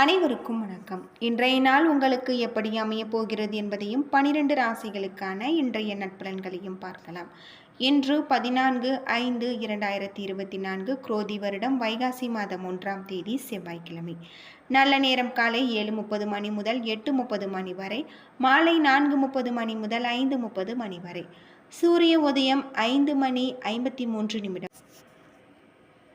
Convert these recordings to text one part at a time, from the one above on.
அனைவருக்கும் வணக்கம். இன்றைய நாள் உங்களுக்கு எப்படி அமையப் போகிறது என்பதையும் பனிரெண்டு ராசிகளுக்கான இன்றைய நட்பலன்களையும் பார்க்கலாம். இன்று பதினான்கு ஐந்து இரண்டாயிரத்தி இருபத்தி நான்கு குரோதி வருடம் வைகாசி மாதம் ஒன்றாம் தேதி செவ்வாய்க்கிழமை. நல்ல நேரம் காலை ஏழு முப்பது மணி முதல் எட்டு முப்பது மணி வரை மாலை நான்கு முப்பது மணி முதல் ஐந்து முப்பது மணி வரை. சூரிய உதயம் ஐந்து மணி ஐம்பத்தி மூன்று நிமிடம்.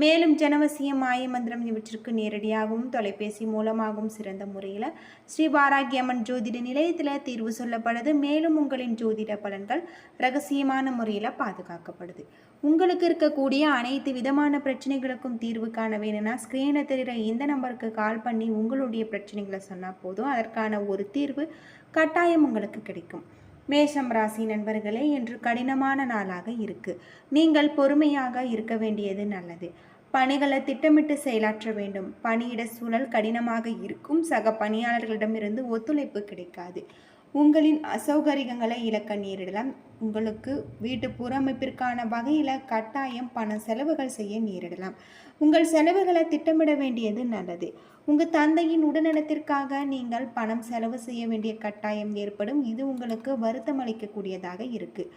மேலும் ஜனவசியம் மாயமந்திரம் இவற்றிற்கு நேரடியாகவும் தொலைபேசி மூலமாகவும் சிறந்த முறையில் ஸ்ரீ பாராகியம்மன் ஜோதிட நிலையத்தில் தீர்வு சொல்லப்படுது. மேலும் உங்களின் ஜோதிட பலன்கள் ரகசியமான முறையில் பாதுகாக்கப்படுது. உங்களுக்கு இருக்கக்கூடிய அனைத்து விதமான பிரச்சனைகளுக்கும் தீர்வு காண வேணும்னா ஸ்க்ரீனில் தெரிகிற இந்த நம்பருக்கு கால் பண்ணி உங்களுடைய பிரச்சனைகளை சொன்னால் போதும். அதற்கான ஒரு தீர்வு கட்டாயம் உங்களுக்கு கிடைக்கும். மேஷம் ராசி நண்பர்களே இன்று கடினமான நாளாக இருக்கு. நீங்கள் பொறுமையாக இருக்க வேண்டியது நல்லது. பணிகளை திட்டமிட்டு செயலாற்ற வேண்டும். பணியிட சூழல் கடினமாக இருக்கும். சக பணியாளர்களிடமிருந்து ஒத்துழைப்பு கிடைக்காது. உங்களின் அசௌகரியங்களை இழக்க நேரிடலாம். உங்களுக்கு வீட்டு புறமைப்பிற்கான வகையில் கட்டாயம் பண செலவுகள் செய்ய நேரிடலாம். உங்கள் செலவுகளை திட்டமிட வேண்டியது நல்லது. உங்கள் தந்தையின் உடல்நலத்திற்காக நீங்கள் பணம் செலவு செய்ய வேண்டிய கட்டாயம் ஏற்படும். இது உங்களுக்கு வருத்தம் அளிக்கக்கூடியதாக இருக்குது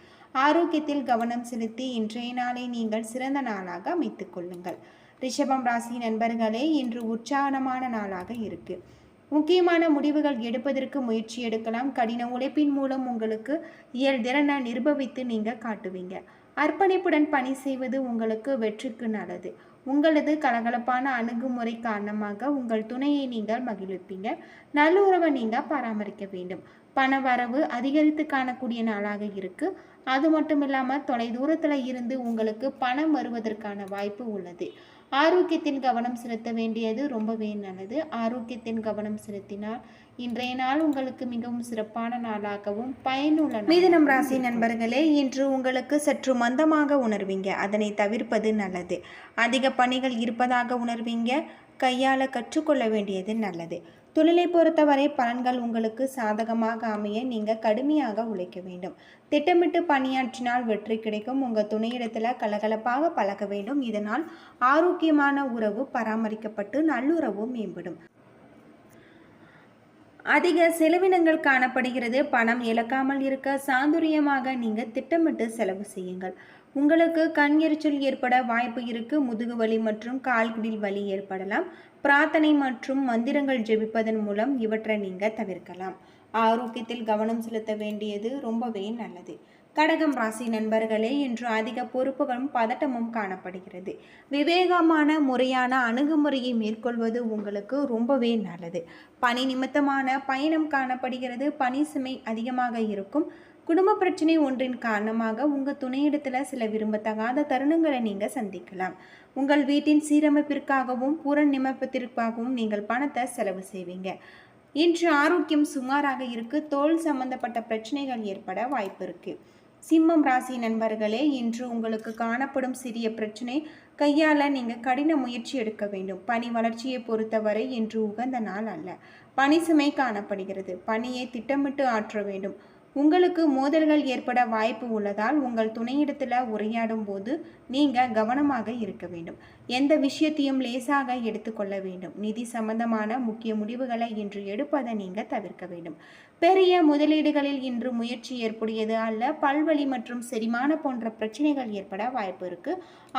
ஆரோக்கியத்தில் கவனம் செலுத்தி இன்றைய நாளை நீங்கள் சிறந்த நாளாக அமைத்துக் கொள்ளுங்கள். ரிஷபம் ராசி நண்பர்களே இன்று உற்சாகமான நாளாக இருக்குது முக்கியமான முடிவுகள் எடுப்பதற்கு முயற்சி எடுக்கலாம். கடின உழைப்பின் மூலம் உங்களுக்கு இயல் திறனை நிரூபித்து நீங்கள் காட்டுவீங்க. அர்ப்பணிப்புடன் பணி செய்வது உங்களுக்கு வெற்றிக்கு நல்லது. உங்களது கலகலப்பான அணுகுமுறை காரணமாக உங்கள் துணையை நீங்கள் மகிழ்விப்பீங்க. நல்லுறவை நீங்கள் பராமரிக்க வேண்டும். பண வரவு அதிகரித்து காணக்கூடிய நாளாக இருக்கு. அது மட்டும் இல்லாமல் தொலைதூரத்தில் இருந்து உங்களுக்கு பணம் வருவதற்கான வாய்ப்பு உள்ளது. ஆரோக்கியத்தின் கவனம் செலுத்த வேண்டியது ரொம்பவே நல்லது. ஆரோக்கியத்தின் கவனம் செலுத்தினால் இன்றைய நாள் உங்களுக்கு மிகவும் சிறப்பான நாளாகவும் பயனுள்ள மிதுனம் ராசி நண்பர்களே இன்று உங்களுக்கு சற்று மந்தமாக உணர்வீங்க. அதனை தவிர்ப்பது நல்லது. அதிக பணிகள் இருப்பதாக உணர்வீங்க. கையாள கற்றுக்கொள்ள வேண்டியது நல்லது. தொழிலை பொறுத்தவரை பலன்கள் உங்களுக்கு சாதகமாக அமைய நீங்கள் கடுமையாக உழைக்க வேண்டும். திட்டமிட்டு பணியாற்றினால் வெற்றி கிடைக்கும். உங்கள் துணையிடத்தில் கலகலப்பாக பழக வேண்டும். இதனால் ஆரோக்கியமான உறவு பராமரிக்கப்பட்டு நல்லுறவு மேம்படும். அதிக செலவினங்கள் காணப்படுகிறது. பணம் இழக்காமல் இருக்க சாதுரியமாக நீங்கள் திட்டமிட்டு செலவு செய்யுங்கள். உங்களுக்கு கண் எரிச்சல் ஏற்பட வாய்ப்பு இருக்கு. முதுகு வலி மற்றும் கால்களில் வலி ஏற்படலாம். பிரார்த்தனை மற்றும் மந்திரங்கள் ஜெபிப்பதன் மூலம் இவற்றை நீங்கள் தவிர்க்கலாம். ஆரோக்கியத்தில் கவனம் செலுத்த வேண்டியது ரொம்பவே நல்லது. கடகம் ராசி நண்பர்களே இன்று அதிக பொறுப்புகளும் பதட்டமும் காணப்படுகிறது. விவேகமான முறையான அணுகுமுறையை மேற்கொள்வது உங்களுக்கு ரொம்பவே நல்லது. பணி நிமித்தமான பயணம் காணப்படுகிறது. பணி சுமை அதிகமாக இருக்கும். குடும்ப பிரச்சனை ஒன்றின் காரணமாக உங்கள் துணையிடத்தில் சில விரும்பத்தகாத தருணங்களை நீங்கள் சந்திக்கலாம். உங்கள் வீட்டின் சீரமைப்பிற்காகவும் புறன் நீங்கள் பணத்தை செலவு செய்வீங்க. இன்று ஆரோக்கியம் சுமாராக இருக்கு. தோல் சம்பந்தப்பட்ட பிரச்சனைகள் ஏற்பட வாய்ப்பு இருக்குது சிம்மம் ராசி நண்பர்களே இன்று உங்களுக்கு காணப்படும் சிறிய பிரச்சனை கையால் நீங்கள் கடின முயற்சி எடுக்க வேண்டும். பணி வளர்ச்சியை பொறுத்தவரை இன்று உகந்த நாள் அல்ல. பணி சுமை காணப்படுகிறது. பணியை திட்டமிட்டு ஆற்ற வேண்டும். உங்களுக்கு மோதல்கள் ஏற்பட வாய்ப்பு உள்ளதால் உங்கள் துணையிடத்தில் உரையாடும் போது நீங்கள் கவனமாக இருக்க வேண்டும். எந்த விஷயத்தையும் லேசாக எடுத்துக்கொள்ள வேண்டும். நிதி சம்பந்தமான முக்கிய முடிவுகளை இன்று எடுப்பதை நீங்கள் தவிர்க்க வேண்டும். பெரிய முதலீடுகளில் இன்று முயற்சி ஏற்புடையது அல்ல. பல்வழி மற்றும் செரிமான போன்ற பிரச்சனைகள் ஏற்பட வாய்ப்பு இருக்கு.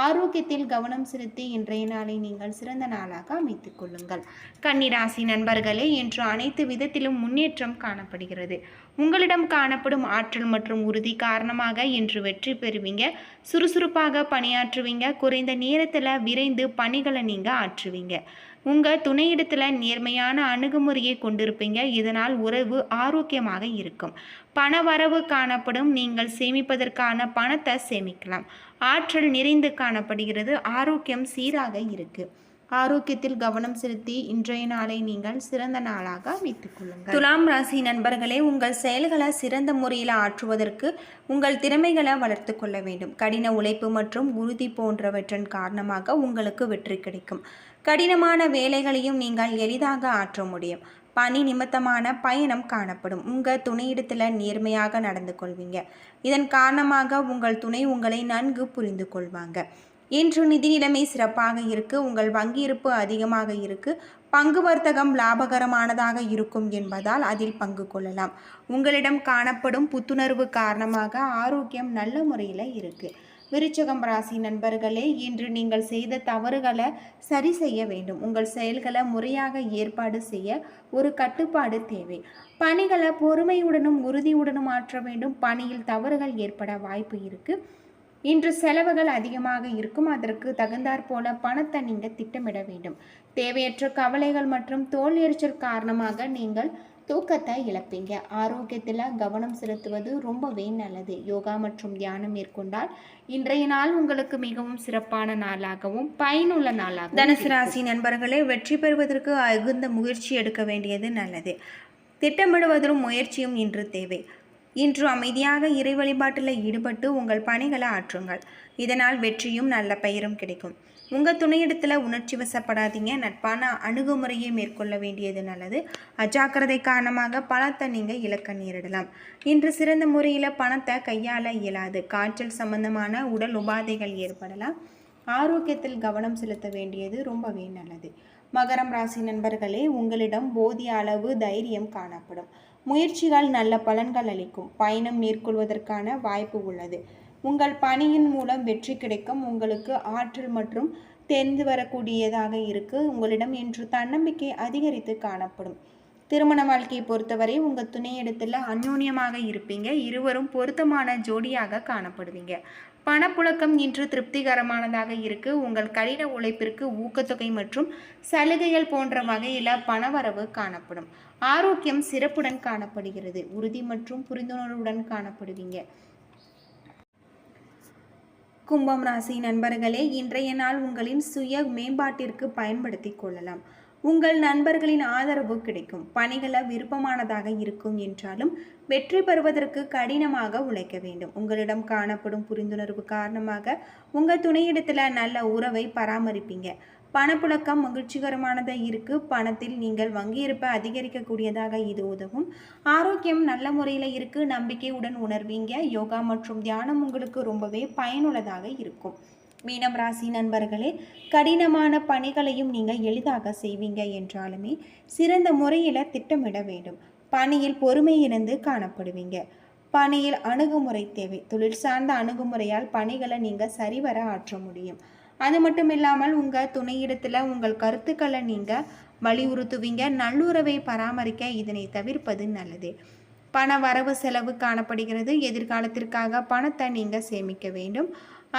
ஆரோக்கியத்தில் கவனம் செலுத்தி இன்றைய நாளை நீங்கள் சிறந்த நாளாக அமைத்துக் கொள்ளுங்கள். கன்னிராசி நண்பர்களே இன்று அனைத்து விதத்திலும் முன்னேற்றம் காணப்படுகிறது. உங்களிடம் காணப்படும் ஆற்றல் மற்றும் உறுதி காரணமாக இன்று வெற்றி பெறுவீங்க. சுறுசுறுப்பாக பணியாற்றுவீங்க. குறைந்த நேரத்தில் விரைந்து பணிகளை நீங்கள் ஆற்றுவீங்க. உங்கள் துணையிடத்தில் நேர்மையான அணுகுமுறையை கொண்டிருப்பீங்க. இதனால் உறவு ஆரோக்கியமாக இருக்கும். பண வரவு காணப்படும். நீங்கள் சேமிப்பதற்கான பணத்தை சேமிக்கலாம். ஆற்றல் நிறைந்து காணப்படுகிறது. ஆரோக்கியம் சீராக இருக்கு. ஆரோக்கியத்தில் கவனம் செலுத்தி இன்றைய நாளை நீங்கள் சிறந்த நாளாக அமைத்துக் கொள்ளுங்கள். துலாம் ராசி நண்பர்களே உங்கள் செயல்களை சிறந்த முறையில் ஆற்றுவதற்கு உங்கள் திறமைகளை வளர்த்து கொள்ள வேண்டும். கடின உழைப்பு மற்றும் உறுதி போன்றவற்றின் காரணமாக உங்களுக்கு வெற்றி கிடைக்கும். கடினமான வேலைகளையும் நீங்கள் எளிதாக ஆற்ற முடியும். பணி நிமித்தமான பயணம் காணப்படும். உங்கள் துணையிடத்தில் நேர்மையாக நடந்து கொள்வீங்க. இதன் காரணமாக உங்கள் துணை உங்களை நன்கு புரிந்து கொள்வாங்க. இன்று நிதி நிலைமை சிறப்பாக இருக்கு. உங்கள் வங்கி இருப்பு அதிகமாக இருக்கு. பங்கு வர்த்தகம் லாபகரமானதாக இருக்கும் என்பதால் அதில் பங்கு கொள்ளலாம். உங்களிடம் காணப்படும் புத்துணர்வு காரணமாக ஆரோக்கியம் நல்ல முறையில் இருக்குது விருச்சகம் ராசி நண்பர்களே இன்று நீங்கள் செய்த தவறுகளை சரி செய்ய வேண்டும். உங்கள் செயல்களை முறையாக ஏற்பாடு செய்ய ஒரு கட்டுப்பாடு தேவை. பணிகளை பொறுமையுடனும் உறுதியுடனும் ஆற்ற வேண்டும். பணியில் தவறுகள் ஏற்பட வாய்ப்பு இருக்குது இன்று செலவுகள் அதிகமாக இருக்கும். அதற்கு தகுந்தாற் போல பணத்தை நீங்கள் திட்டமிட வேண்டும். தேவையற்ற கவலைகள் மற்றும் தோல் எரிச்சல் காரணமாக நீங்கள் தூக்கத்தை இழப்பீங்க. ஆரோக்கியத்தில் கவனம் செலுத்துவது ரொம்பவே நல்லது. யோகா மற்றும் தியானம் மேற்கொண்டால் இன்றைய நாள் உங்களுக்கு மிகவும் சிறப்பான நாளாகவும் பயனுள்ள நாளாகவும் தனுசு ராசி நண்பர்களே வெற்றி பெறுவதற்கு அகுந்த முயற்சி எடுக்க வேண்டியது நல்லது. திட்டமிடுவதும் முயற்சியும் இன்று தேவை. இன்று அமைதியாக இறை வழிபாட்டில் ஈடுபட்டு உங்கள் பணிகளை ஆற்றுங்கள். இதனால் வெற்றியும் நல்ல பெயரும் கிடைக்கும். உங்கள் துணையிடத்தில் உணர்ச்சி வசப்படாதீங்க. நட்பான அணுகுமுறையை மேற்கொள்ள வேண்டியது நல்லது. அஜாக்கிரதை காரணமாக பணத்தை நீங்கள் இழக்க நேரிடலாம். இன்று சிறந்த முறையில் பணத்தை கையாள இயலாது. காய்ச்சல் சம்பந்தமான உடல் உபாதைகள் ஏற்படலாம். ஆரோக்கியத்தில் கவனம் செலுத்த வேண்டியது ரொம்பவே நல்லது. மகரம் ராசி நண்பர்களே உங்களிடம் போதிய அளவு தைரியம் காணப்படும். முயற்சிகள் நல்ல பலன்கள் அளிக்கும். பயணம் மேற்கொள்வதற்கான வாய்ப்பு உள்ளது. உங்கள் பணியின் மூலம் வெற்றி கிடைக்கும். உங்களுக்கு ஆற்றல் மற்றும் தெரிந்து வரக்கூடியதாக இருக்கு. உங்களிடம் இன்று தன்னம்பிக்கை அதிகரித்து காணப்படும். திருமண வாழ்க்கையை பொறுத்தவரை உங்கள் துணையிடத்தில் அந்யோன்யமாக இருப்பீங்க. இருவரும் பொருத்தமான ஜோடியாக காணப்படுவீங்க. பணப்புழக்கம் இன்று திருப்திகரமானதாக இருக்குது உங்கள் கடின உழைப்பிற்கு ஊக்கத்தொகை மற்றும் சலுகைகள் போன்ற வகையில் பணவரவு காணப்படும். ஆரோக்கியம் சிறப்புடன் காணப்படுகிறது. உறுதி மற்றும் புரிந்துணர்வுடன் காணப்படுவீங்க. கும்பம் ராசி நண்பர்களே இன்றைய நாள் உங்களின் சுய மேம்பாட்டிற்கு பயன்படுத்தி கொள்ளலாம். உங்கள் நண்பர்களின் ஆதரவு கிடைக்கும். பணிகளை விருப்பமானதாக இருக்கும் என்றாலும் வெற்றி பெறுவதற்கு கடினமாக உழைக்க வேண்டும். உங்களிடம் காணப்படும் புரிந்துணர்வு காரணமாக உங்கள் துணையிடத்தில் நல்ல உறவை பராமரிப்பீங்க. பணப்புழக்கம் மகிழ்ச்சிகரமானதாக இருக்கு. பணத்தில் நீங்கள் வங்கியிருப்பை அதிகரிக்கக்கூடியதாக இது உதவும். ஆரோக்கியம் நல்ல முறையில் இருக்கு. நம்பிக்கையுடன் உணர்வீங்க. யோகா மற்றும் தியானம் உங்களுக்கு ரொம்பவே பயனுள்ளதாக இருக்கும். மீனம் ராசி நண்பர்களே கடினமான பணிகளையும் நீங்கள் எளிதாக செய்வீங்க என்றாலுமே சிறந்த முறையில் திட்டமிட வேண்டும். பணியில் பொறுமை இருந்து காணப்படுவீங்க. பணியில் அணுகுமுறை தேவை. தொழில் சார்ந்த அணுகுமுறையால் பணிகளை நீங்கள் சரிவர ஆற்ற முடியும். அது மட்டும் இல்லாமல் உங்கள் துணையிடத்தில் உங்கள் கருத்துக்களை நீங்கள் வலியுறுத்துவீங்க. நல்லுறவை பராமரிக்க இதனை தவிர்ப்பது நல்லது. பண வரவு செலவு காணப்படுகிறது. எதிர்காலத்திற்காக பணத்தை நீங்கள் சேமிக்க வேண்டும்.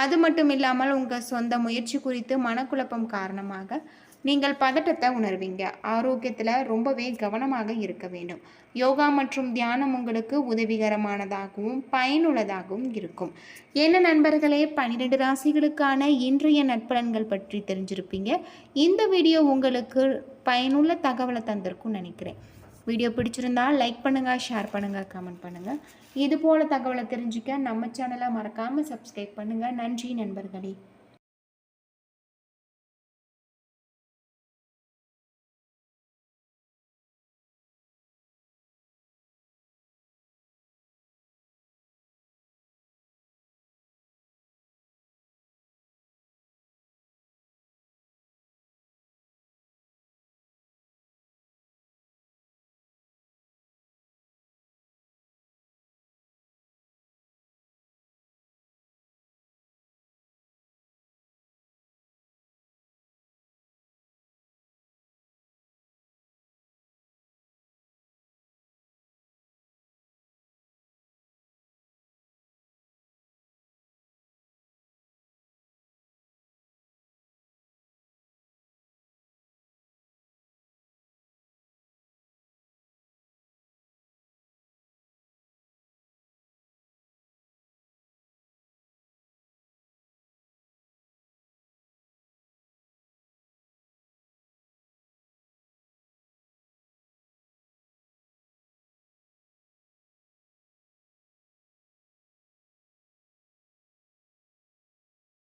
அது மட்டும் இல்லாமல் உங்கள் சொந்த முயற்சி குறித்து மனக்குழப்பம் காரணமாக நீங்கள் பதட்டத்தை உணர்வீங்க. ஆரோக்கியத்தில் ரொம்பவே கவனமாக இருக்க வேண்டும். யோகா மற்றும் தியானம் உங்களுக்கு உதவிகரமானதாகவும் பயனுள்ளதாகவும் இருக்கும். என்ன நண்பர்களே பன்னிரெண்டு ராசிகளுக்கான இன்றைய நட்பலன்கள் பற்றி தெரிஞ்சிருப்பீங்க. இந்த வீடியோ உங்களுக்கு பயனுள்ள தகவலை தந்திருக்கும்னு நினைக்கிறேன். வீடியோ பிடிச்சிருந்தா லைக் பண்ணுங்கள் ஷேர் பண்ணுங்கள் கமெண்ட் பண்ணுங்கள் இது போல் தகவலை தெரிஞ்சுக்க நம்ம சேனலை மறக்காமல் சப்ஸ்கிரைப் பண்ணுங்கள் நன்றி நண்பர்களே.